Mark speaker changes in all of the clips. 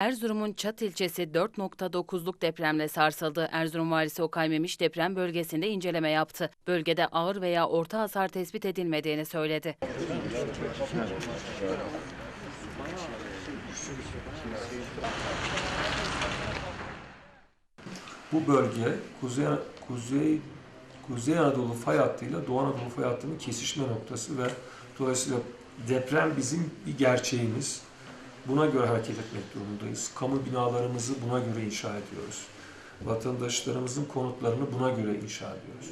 Speaker 1: Erzurum'un Çat ilçesi 4.9'luk depremle sarsıldı. Erzurum valisi Okay Memiş deprem bölgesinde inceleme yaptı. Bölgede ağır veya orta hasar tespit edilmediğini söyledi.
Speaker 2: Bu bölge Kuzey Kuzey Kuzey Anadolu fay hattıyla Doğu Anadolu fay hattının kesişme noktası ve dolayısıyla deprem bizim bir gerçeğimiz. Buna göre hareket etmek durumundayız. Kamu binalarımızı buna göre inşa ediyoruz. Vatandaşlarımızın konutlarını buna göre inşa ediyoruz.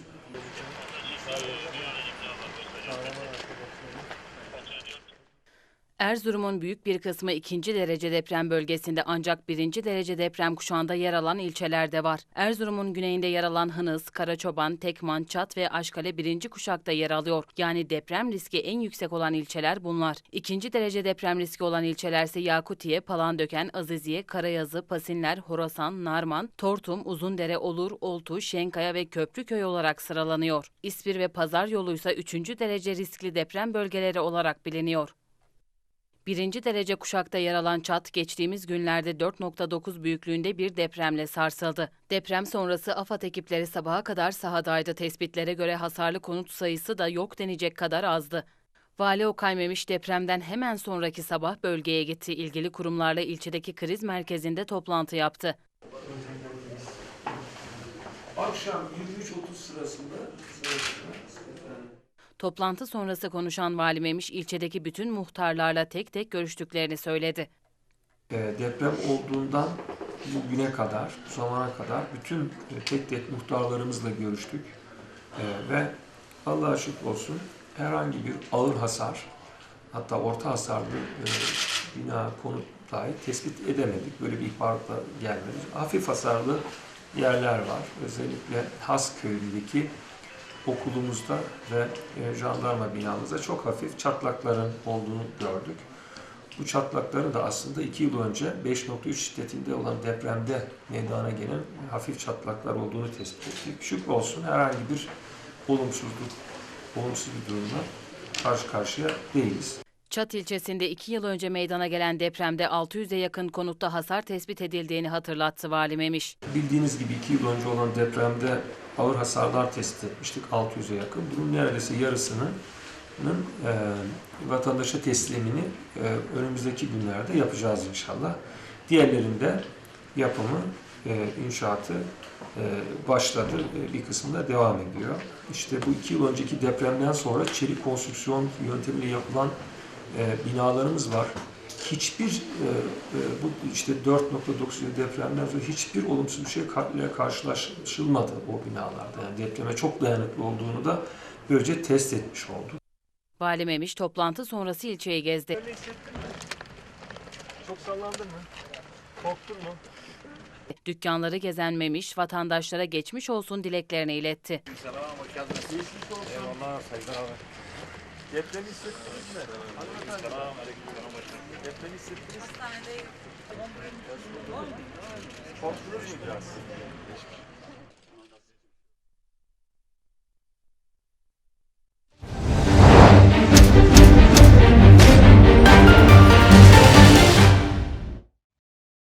Speaker 1: Erzurum'un büyük bir kısmı ikinci derece deprem bölgesinde ancak birinci derece deprem kuşağında yer alan ilçelerde var. Erzurum'un güneyinde yer alan Hınıs, Karaçoban, Tekman, Çat ve Aşkale birinci kuşakta yer alıyor. Yani deprem riski en yüksek olan ilçeler bunlar. İkinci derece deprem riski olan ilçelerse Yakutiye, Palandöken, Aziziye, Karayazı, Pasinler, Horasan, Narman, Tortum, Uzundere, Olur, Oltu, Şenkaya ve Köprüköy olarak sıralanıyor. İspir ve Pazar yoluysa üçüncü derece riskli deprem bölgeleri olarak biliniyor. Birinci derece kuşakta yer alan Çat geçtiğimiz günlerde 4.9 büyüklüğünde bir depremle sarsıldı. Deprem sonrası AFAD ekipleri sabaha kadar sahadaydı. Tespitlere göre hasarlı konut sayısı da yok denecek kadar azdı. Vali Okay depremden hemen sonraki sabah bölgeye gitti. İlgili kurumlarla ilçedeki kriz merkezinde toplantı yaptı.
Speaker 2: Akşam 23.30 sırasında
Speaker 1: Toplantı sonrası konuşan Vali Memiş ilçedeki bütün muhtarlarla tek tek görüştüklerini söyledi.
Speaker 2: e, deprem olduğundan bugüne kadar, bu zamana kadar bütün e, tek tek muhtarlarımızla görüştük. E, ve Allah'a şükür olsun herhangi bir ağır hasar, hatta orta hasarlı e, bina konut dahi tespit edemedik. Böyle bir ihbaratla gelmedi. Hafif hasarlı yerler var. Özellikle Has köyündeki okulumuzda ve e, jandarma binamızda çok hafif çatlakların olduğunu gördük. Bu çatlakların da aslında iki yıl önce 5.3 şiddetinde olan depremde meydana gelen hafif çatlaklar olduğunu tespit ettik. Şükür olsun herhangi bir olumsuzluk, olumsuz bir durumla karşı karşıya değiliz.
Speaker 1: Çat ilçesinde iki yıl önce meydana gelen depremde 600'e yakın konutta hasar tespit edildiğini hatırlattı Vali Memiş.
Speaker 2: Bildiğiniz gibi iki yıl önce olan depremde ağır hasarlar tespit etmiştik 600'e yakın. Bunun neredeyse yarısının e, vatandaşa teslimini e, önümüzdeki günlerde yapacağız inşallah. Diğerlerinde yapımı, e, inşaatı e, başladı. E, bir kısmında devam ediyor. İşte bu iki yıl önceki depremden sonra çelik konstrüksiyon yöntemiyle yapılan e, binalarımız var. Hiçbir e, e, bu işte 4.9 depremden sonra hiçbir olumsuz bir şey karşılaşılmadı o binalarda. Yani depreme çok dayanıklı olduğunu da böylece test etmiş olduk.
Speaker 1: Vali Memiş toplantı sonrası ilçeyi gezdi.
Speaker 3: Öyle hissettin mi? Çok sallandın mı? Korktun mu?
Speaker 1: Dükkanları gezen Memiş vatandaşlara geçmiş olsun dileklerini iletti.
Speaker 3: Geçmiş olsun. Eyvallah saygılar abi. Depremi hissettiniz mi? Hanımefendi. Depremi hissettiniz mi? Hastanedeyim. Korktunuz mu biraz?